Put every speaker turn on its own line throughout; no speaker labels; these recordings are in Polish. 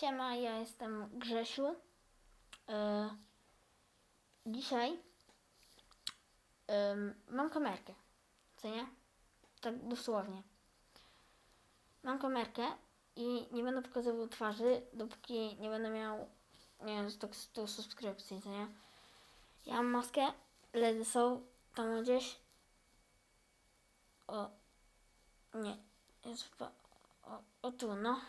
Siema, ja jestem Grzesiu. E, dzisiaj em, mam kamerkę, co nie? Tak dosłownie. Mam kamerkę i nie będę pokazywał twarzy, dopóki nie będę miał, nie wiem, 100, 100 subskrypcji, co nie? Ja mam maskę, LEDy są tam gdzieś. O, nie, jest o, o tu, no.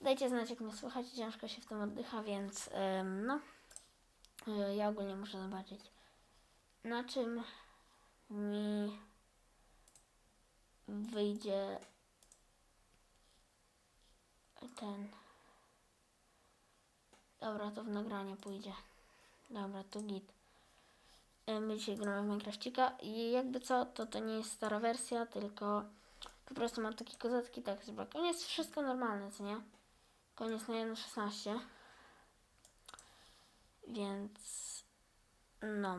Dajcie znać, jak mnie słychać. Ciężko się w tym oddycha, więc no. Y, Ja ogólnie muszę zobaczyć, na czym mi wyjdzie ten. Dobra, to w nagranie pójdzie. Dobra, to git. My dzisiaj gramy w Minecrafcika i jakby co, to to nie jest stara wersja, tylko po prostu mam takie kozacki tekst, bo on jest wszystko normalne, co nie? Koniec na 1.16. Więc no.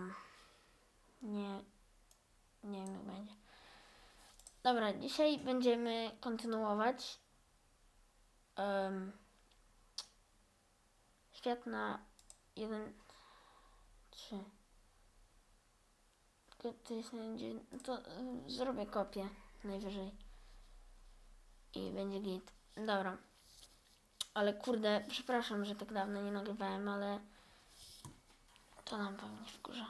Nie, nie wiem jak będzie. Dobra, dzisiaj będziemy kontynuować um, świat na 1 3 Tylko to jest na jeden- to zrobię kopię najwyżej i będzie git. Dobra. Ale kurde, przepraszam, że tak dawno nie nagrywałem, ale to nam pewnie wkurza.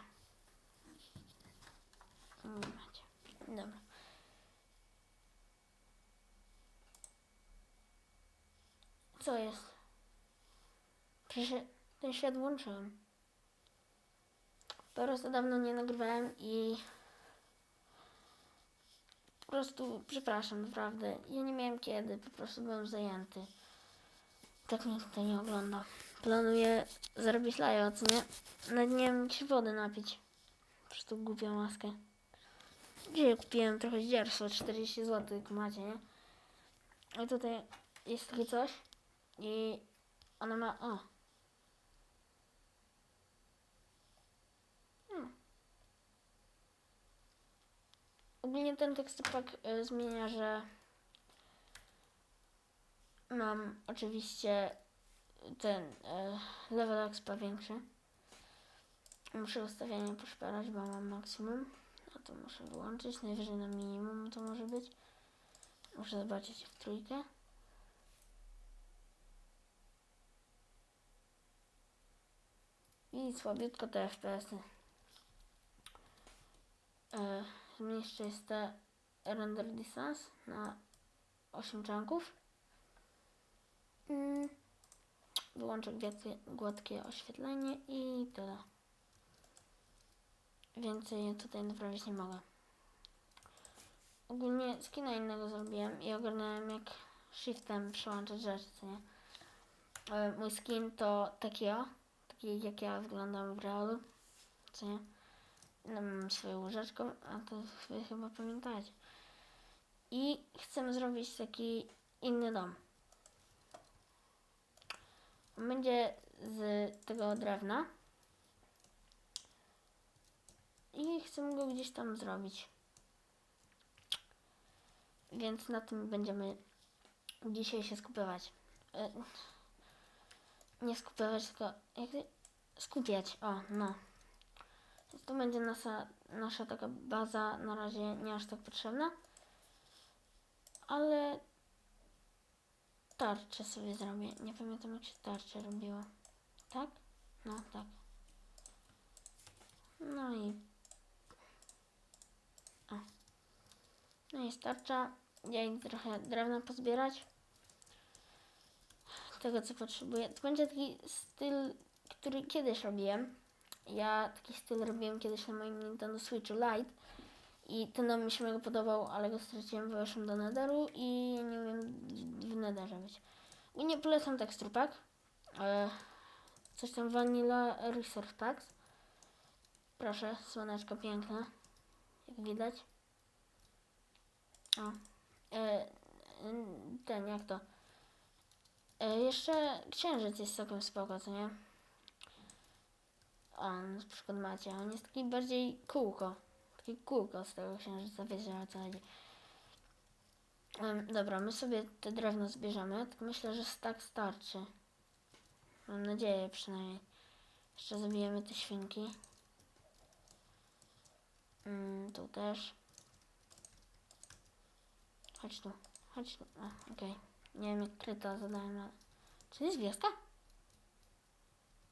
Nie macie. Dobra. Co jest? Przecież ten świat włączyłem. Po prostu dawno nie nagrywałem i po prostu przepraszam, naprawdę. Ja nie miałem kiedy, po prostu byłem zajęty. Tak mnie tutaj nie ogląda. Planuję zrobić live'a, co nie? Nawet nie wiem, się wody napić. Po prostu głupią maskę. Dzisiaj kupiłem trochę dzierstwa, 40 zł, jak macie, nie? I tutaj jest takie coś. I ona ma... O! Hmm. Ogólnie ten tekstopak y, zmienia, że mam oczywiście ten e, level expa większy. Muszę ustawienie poszperać, bo mam maksimum. A to muszę wyłączyć. Najwyżej na minimum to może być. Muszę zobaczyć w trójkę. I słabiutko te FPS-y. E, zmniejszę jest te render distance na 8 czanków. Mm. Wyłączę gładkie, gładkie oświetlenie i tyle. Więcej tutaj naprawić nie mogę. Ogólnie skina innego zrobiłem i ogarnąłem jak shiftem przełączać rzeczy, nie? E, Mój skin to taki o, taki jak ja wyglądam w realu, co nie? No, Mam swoją łyżeczką, a to wy chyba pamiętacie. I chcę zrobić taki inny dom. Będzie z tego drewna. I chcę go gdzieś tam zrobić. Więc na tym będziemy dzisiaj się skupywać. E, Nie skupywać, tylko jak skupiać. O, no. To będzie nasza, nasza taka baza, na razie nie aż tak potrzebna. Ale tarczę sobie zrobię. Nie pamiętam jak się tarczę robiło. Tak? No, tak. No i... O. No i starcza. Ja idę trochę drewna pozbierać. Tego co potrzebuję. To będzie taki styl, który kiedyś robiłem. Ja taki styl robiłem kiedyś na moim Nintendo Switchu Lite. I ten dom mi się mega podobał, ale go straciłem, wyszłem do Netheru i nie umiem w Netherze być. I nie polecam tekstur pack. E, coś tam Vanilla Resource Packs. Proszę, słoneczko piękne. Jak widać. O. E, ten, jak to? E, jeszcze księżyc jest całkiem spoko, co nie? On, na przykład macie, on jest taki bardziej kółko. Takie kółko z tego księżyca, wiecie o co chodzi. Em, dobra, my sobie te drewno zbierzemy, tylko myślę, że tak starczy. Mam nadzieję przynajmniej. Jeszcze zabijemy te świnki. Mm, tu też. Chodź tu, chodź tu. Okej. Nie wiem jak kryta zadałem, ale... Czy to jest wioska?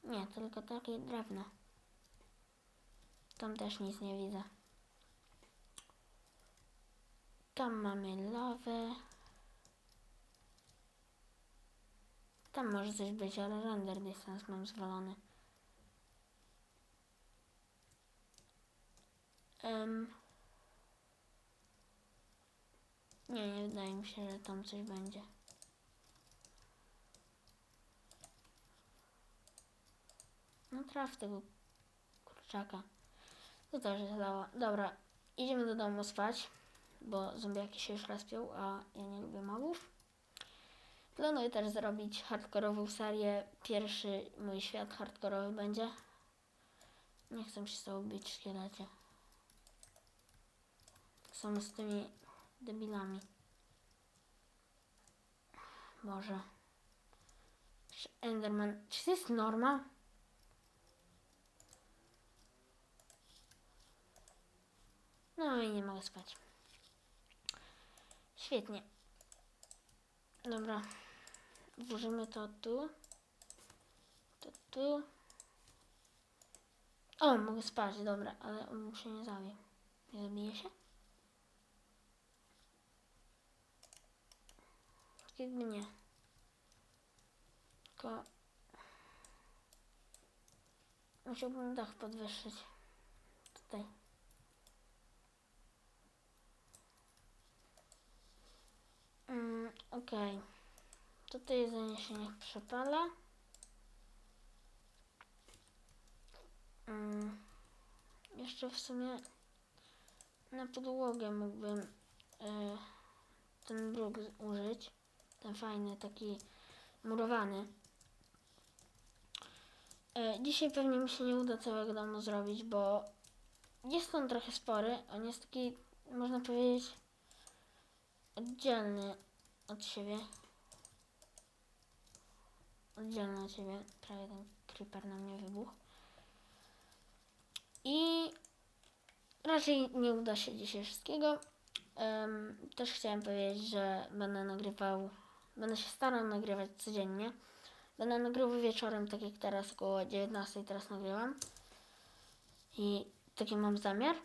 Nie, tylko takie drewno. Tam też nic nie widzę. Tam mamy lawę. Tam może coś być, ale render distance mam zwalony. Em. Nie, nie wydaje mi się, że tam coś będzie. No traf tego kurczaka. To też jest lawa. Dobra, idziemy do domu spać, bo zombiaki się już respią, a ja nie lubię mobów. Planuję też zrobić hardkorową serię. Pierwszy mój świat hardkorowy będzie. Nie chcę się z tobą bić szkielecie. Tak samo z tymi debilami. Boże. Enderman. Czy to jest norma? No i nie mogę spać. Świetnie. Dobra. Włożymy to tu. To tu. O, mogę spać, dobra, ale on się nie zawie. Nie zabije się? Jakby nie. Tylko... Musiałbym dach podwyższyć. Tutaj. Okej. Tutaj jedzenie się niech przepala. Mm, jeszcze w sumie na podłogę mógłbym y, ten bruk użyć. Ten fajny, taki murowany. Y, dzisiaj pewnie mi się nie uda całego domu zrobić, bo jest on trochę spory. On jest taki, można powiedzieć, oddzielny od siebie. Oddzielny od siebie. Prawie ten creeper na mnie wybuchł. I raczej nie uda się dzisiaj wszystkiego. Em, też chciałem powiedzieć, że będę nagrywał, będę się starał nagrywać codziennie. Będę nagrywał wieczorem, tak jak teraz, około 19 teraz nagrywam. I taki mam zamiar.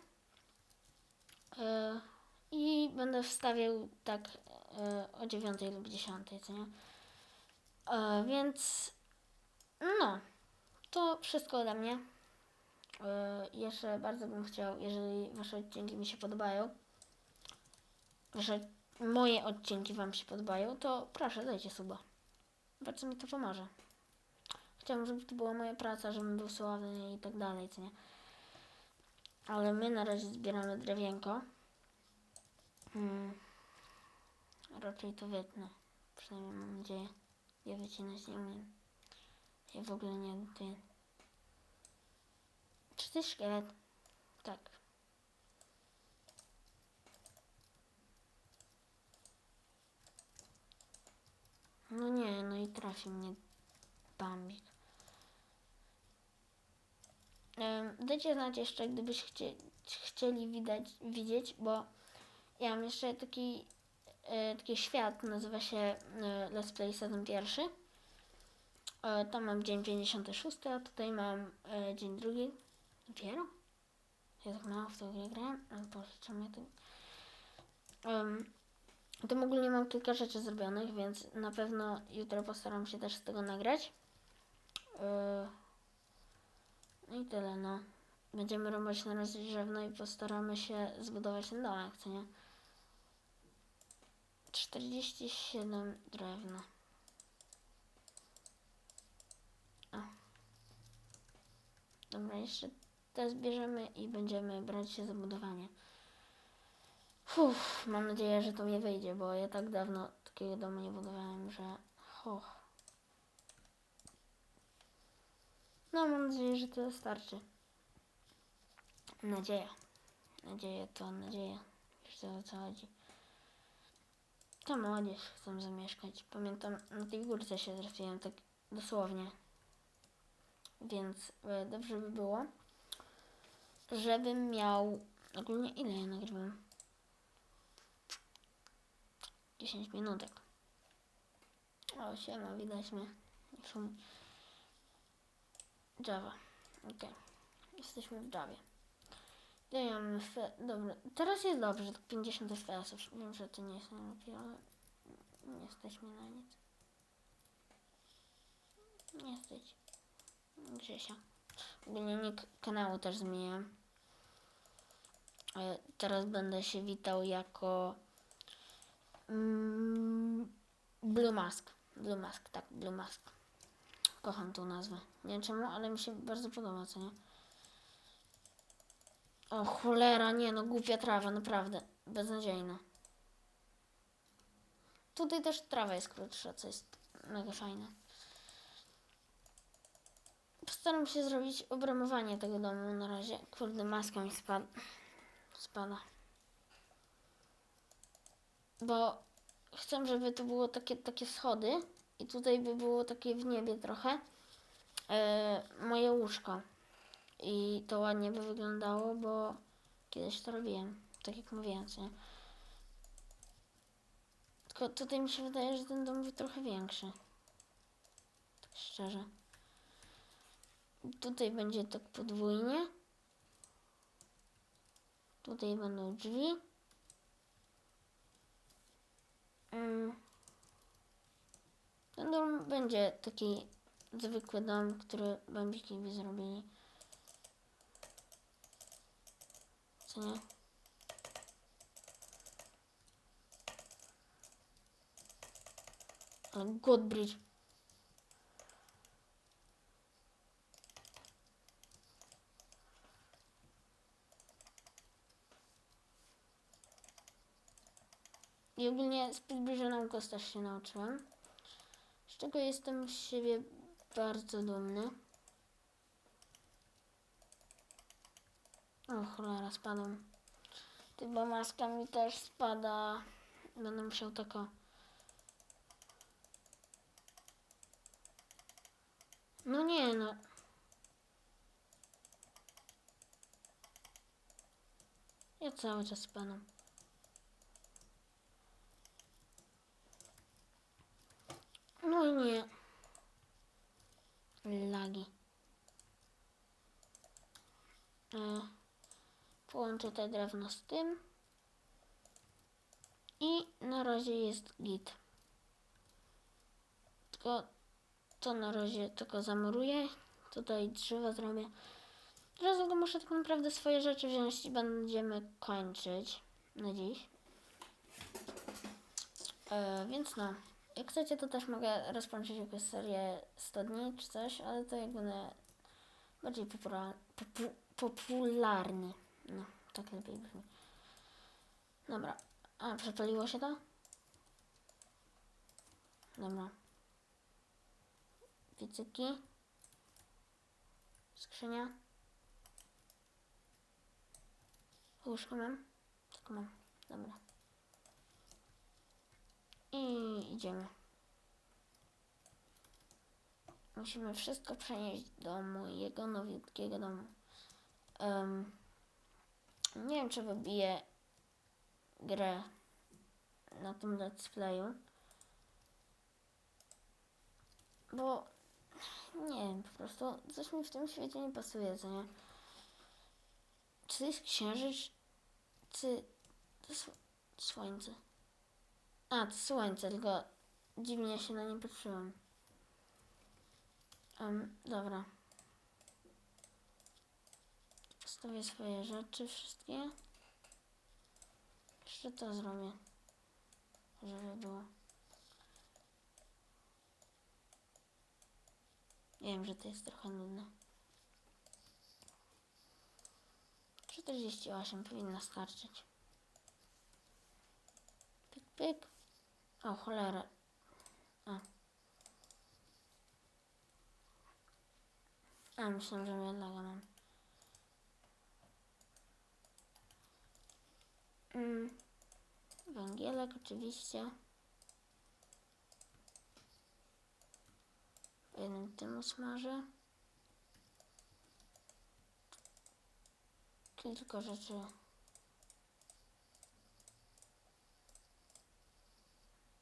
E, I będę wstawiał tak o 9 lub 10, co nie? E, więc no, to wszystko ode mnie. E, jeszcze bardzo bym chciał, jeżeli wasze odcinki mi się podobają, że moje odcinki wam się podobają, to proszę dajcie suba. Bardzo mi to pomoże. Chciałbym, żeby to była moja praca, żebym był sławny i tak dalej, co nie? Ale my na razie zbieramy drewienko. Hmm. Raczej to wytnę. Przynajmniej mam nadzieję. Ja wycinać nie umiem. Ja w ogóle nie ty. Czy to jest szkielet? Tak. No nie, no i trafi mnie Bambik. Dajcie znać jeszcze, gdybyś chcie, chcieli widać, widzieć, bo ja mam jeszcze taki, e, taki świat, nazywa się e, Let's Play sezon pierwszy. E, tam mam dzień 56, a tutaj mam dzień drugi. Dopiero? Ja tak mało w tą grę grałem? Ale Boże, czemu ja to... Um, tam ogólnie mam kilka rzeczy zrobionych, więc na pewno jutro postaram się też z tego nagrać. No i tyle, no. Będziemy rąbać na razie drzewno i postaramy się zbudować ten domek, co nie? 47 drewna. O. Dobra, jeszcze te zbierzemy i będziemy brać się za budowanie. Uff, mam nadzieję, że to mi wyjdzie, bo ja tak dawno takiego domu nie budowałem, że... Och. No, mam nadzieję, że to starczy. Nadzieja. Nadzieja to nadzieja. Wiesz co, o co chodzi. Ta młodzież chcą zamieszkać. Pamiętam, na tej górce się trafiłem tak dosłownie. Więc e, dobrze by było, żebym miał... Ogólnie ile ja nagrywam? 10 minutek. O, siema, widać mnie. Java. Ok. Jesteśmy w Javie. Mam F... Dobra, teraz jest dobrze, tak 50 FPS-ów. Wiem, że to nie jest najlepiej, ale nie jesteśmy na nic. Nie jesteś. Grzesia. Ogólnie kanału też zmieniłem. E, Teraz będę się witał jako mm, Blue Mask. Blue Mask, tak, Blue Mask. Kocham tą nazwę. Nie wiem czemu, ale mi się bardzo podoba, co nie? O cholera, nie no, głupia trawa, naprawdę. Beznadziejna. Tutaj też trawa jest krótsza, co jest mega fajne. Postaram się zrobić obramowanie tego domu na razie. Kurde, maska mi spada. Spada. Bo chcę, żeby to było takie, takie schody i tutaj by było takie w niebie trochę e, moje łóżko. I to ładnie by wyglądało, bo kiedyś to robiłem. Tak jak mówiłem, nie? Tylko tutaj mi się wydaje, że ten dom był trochę większy. Tak szczerze. Tutaj będzie tak podwójnie. Tutaj będą drzwi. Mm. Ten dom będzie taki zwykły dom, który bambiki by zrobili. Co nie? Ale Godbridge. I ogólnie z zbliżoną kos też się nauczyłem. Z czego jestem z siebie bardzo dumny. O cholera, spadłem. Chyba maska mi też spada. Będę musiał tako. No nie no. Ja cały czas spadam. No i nie. Lagi. E, połączę te drewno z tym. I na razie jest git. Tylko to na razie tylko zamuruję. Tutaj drzewa zrobię. Teraz tylko muszę tak naprawdę swoje rzeczy wziąć i będziemy kończyć na dziś. E, więc no, jak chcecie, to też mogę rozpocząć jakąś serię 100 dni czy coś, ale to jakby na bardziej popula- popu- popularny. No, tak lepiej brzmi. Dobra. A, przepaliło się to? Dobra. Piecyki. Skrzynia. Łóżko mam? Tak mam. Dobra. I idziemy. Musimy wszystko przenieść do mojego nowiutkiego domu. Em, nie wiem, czy wybiję grę na tym let's playu. Bo nie wiem, po prostu coś mi w tym świecie nie pasuje, co nie? Czy to jest księżyc? Czy to słońce? A, to słońce, tylko dziwnie się na nie patrzyłem. Um, dobra. Postawię swoje rzeczy wszystkie. Jeszcze to zrobię. Żeby było. Wiem, że to jest trochę nudne. 48 powinno starczyć. Pyk, pyk. O, cholera. A. A, myślałem, że jednego mam. Mm. Węgielek oczywiście. Jednym tym usmażę. Kilka rzeczy.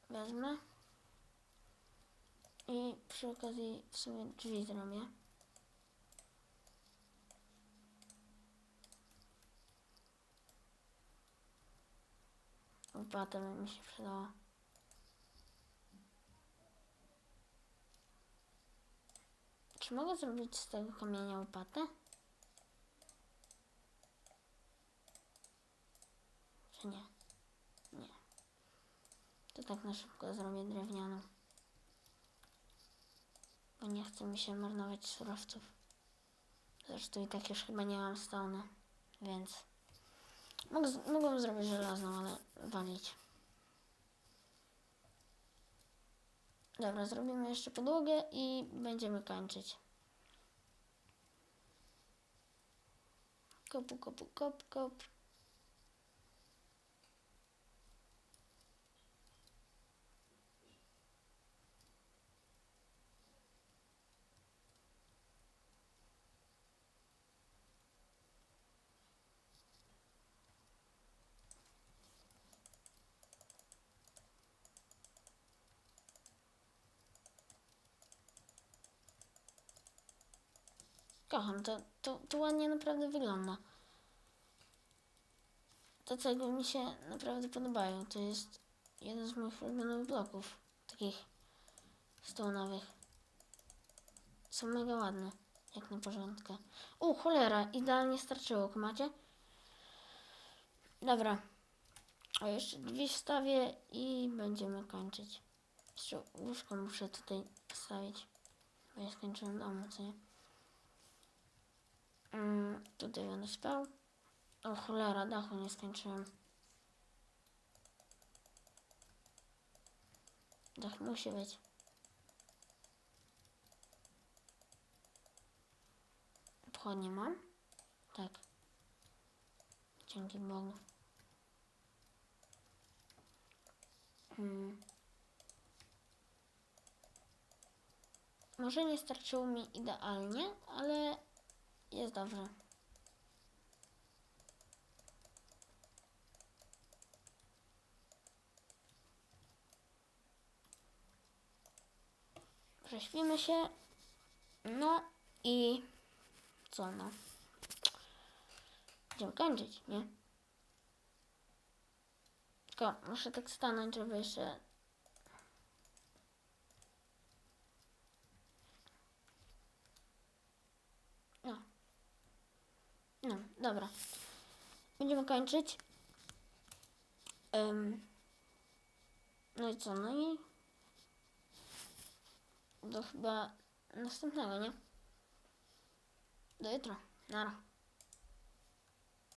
Wezmę. I przy okazji w sumie drzwi zrobię. Łopata mi się przydała. Czy mogę zrobić z tego kamienia łopatę? Czy nie? Nie. To tak na szybko zrobię drewnianą. Bo nie chce mi się marnować surowców. Zresztą i tak już chyba nie mam stone, więc... Mogłem zrobić żelazną, ale walić. Dobra, zrobimy jeszcze podłogę i będziemy kończyć. Kopu, kopu, kop, kop. Kocham, to, to, to ładnie naprawdę wygląda. Te cegły mi się naprawdę podobają. To jest jeden z moich ulubionych bloków. Takich stołonowych. Są mega ładne. Jak na porządkę. U, cholera, idealnie starczyło, kumacie? Dobra. A jeszcze drzwi wstawię i będziemy kończyć. Jeszcze łóżko muszę tutaj wstawić. Bo ja skończyłem domu, co nie? Mm, tutaj będę spał. O cholera, dachu nie skończyłem. Dach musi być. Pochodnie mam? Tak. Dzięki Bogu. Hmm. Może nie starczyło mi idealnie, ale jest dobrze. Prześpimy się. No i co no? Będziemy kończyć, nie? Tylko muszę tak stanąć, żeby jeszcze... dobra. Będziemy kończyć. Ym. No i co? No i do chyba następnego, nie? Do jutra. Nara.